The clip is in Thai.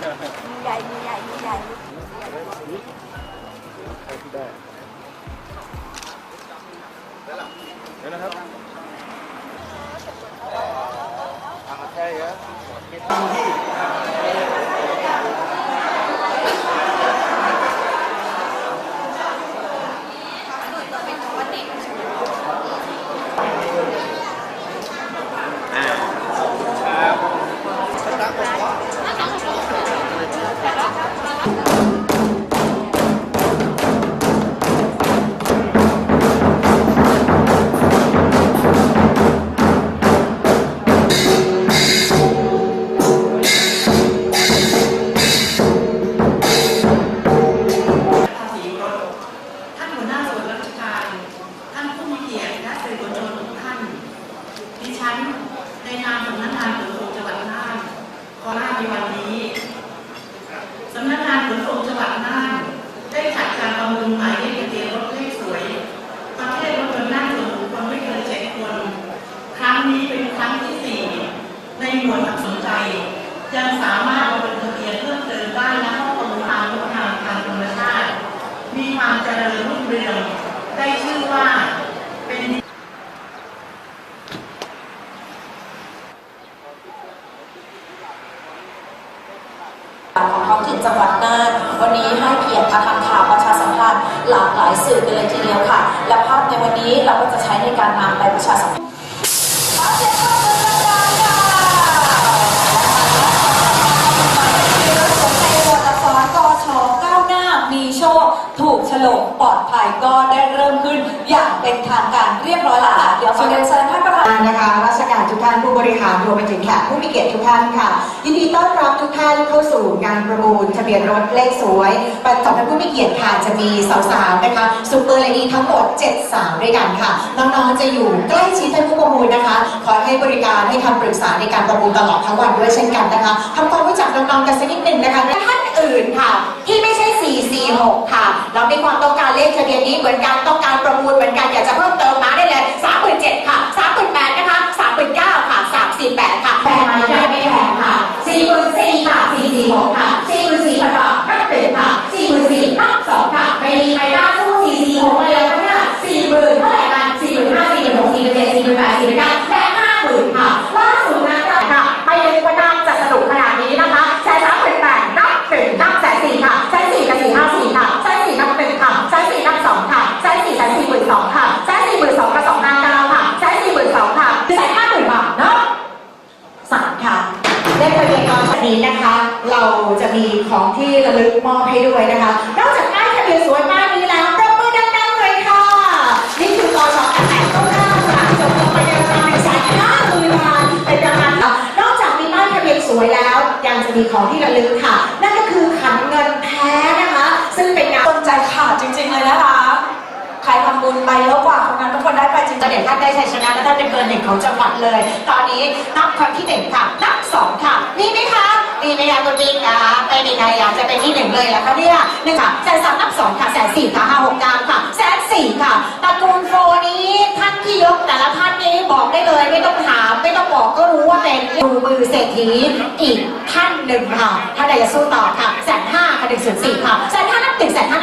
มีใหญ่มีใหญ่มีใหญ่ เกียรติและสื่อมวลชนทุกท่าน ดิฉันในนามสำนักงานขนส่งจังหวัดน่านขอลาในวันนี้สำนักงานขนส่งจังหวัดน่านได้จัดการประมูลหมายเลขทะเบียนรถเลขสวยประเภทรถยนต์นั่งสูวนบุคคลไม่เกินเจ็ดคน ครั้งนี้เป็นครั้งที่สี่ในหมวดความสนใจยังสามารถ ท้องถิ่นจังหวัดน่านวันนี้ให้เกียรติมาทำข่าวประชาสัมพันธ์หลากหลายสื่อกันเลยทีเดียวค่ะ และภาพในวันนี้เราก็จะใช้ในการนำไปประชาสัมพันธ์ถูกฉลกปลอดภัยก็ได้เริ่มขึ้นอย่างเป็นทางการเรียบร้อยแล้วค่ะเดี๋ยวขอ ผู้บริหารรวมไปถึงแขกผู้มีเกียรติทุกท่านค่ะ ยินดีต้อนรับทุกท่านเข้าสู่งานประมูลทะเบียนรถเลขสวยประกอบด้วยผู้มีเกียรติค่ะจะมีสาวๆนะคะซูเปอร์เลดี้ทั้งหมด7สาวด้วยกันค่ะ น้องๆจะอยู่ใกล้ชิดท่านผู้ประมูลนะคะคอให้บริการให้คำปรึกษาในการประมูลตลอดทั้งวันด้วยเช่นกันนะคะทำความรู้จักน้องๆกันสักนิดหนึ่งนะคะและท่านอื่นค่ะ ที่ไม่ใช่ 446 ค่ะ เรามีความต้องการเลขทะเบียนนี้เหมือนกันต้อง นี้นะคะ เราจะมีของที่ระลึกมอบให้ด้วยนะคะ นอกจากป้ายทะเบียนสวยป้ายนี้แล้วปรบมือดังๆเลยค่ะ นี่คือกอชอแปดต้นข้าวค่ะจบลงไปในราคาหนึ่งแสนห้าหมื่นบาทเป็นรางวัลค่ะนอกจากมีป้ายทะเบียนสวยแล้ว ยังจะมีของที่ระลึกค่ะ นั่นก็คือขันเงินแท้นะคะ ซึ่งเป็นงานต้นใจขาดจริง ๆ เลยนะคะ รทำบุญไปเยอะกว่าคนนั้นทุกคนได้ไปจริงจะเด็ดท่านได้ชัยชนะและท่านเป็นเบอร์หนึ่งของจังหวัดเลย ตอนนี้นับครั้งที่หนึ่งค่ะ นับสองค่ะ มีไหมคะ มีไหมคะคุณบิ๊กคะไม่มีใครอยากจะเป็นที่หนึ่งเลยแล้วคะเนี่ยหนึ่งค่ะแสนสามนับสองค่ะแสนสี่ค่ะห้าหกเก้าค่ะแสนสี่ค่ะตระกูลโฟนี้ท่านที่ยกแต่ละท่านนี้บอกได้เลย ไม่ต้องถามไม่ต้องบอกก็รู้ว่าเป็นดูมือเศรษฐีอีกท่านหนึ่งค่ะถ้านใดจะสู้ต่อค่ะแสนห้าค่ะหนึ่งส่วนสี่ค่ะแสนห้านับหนึ่งแสนห้า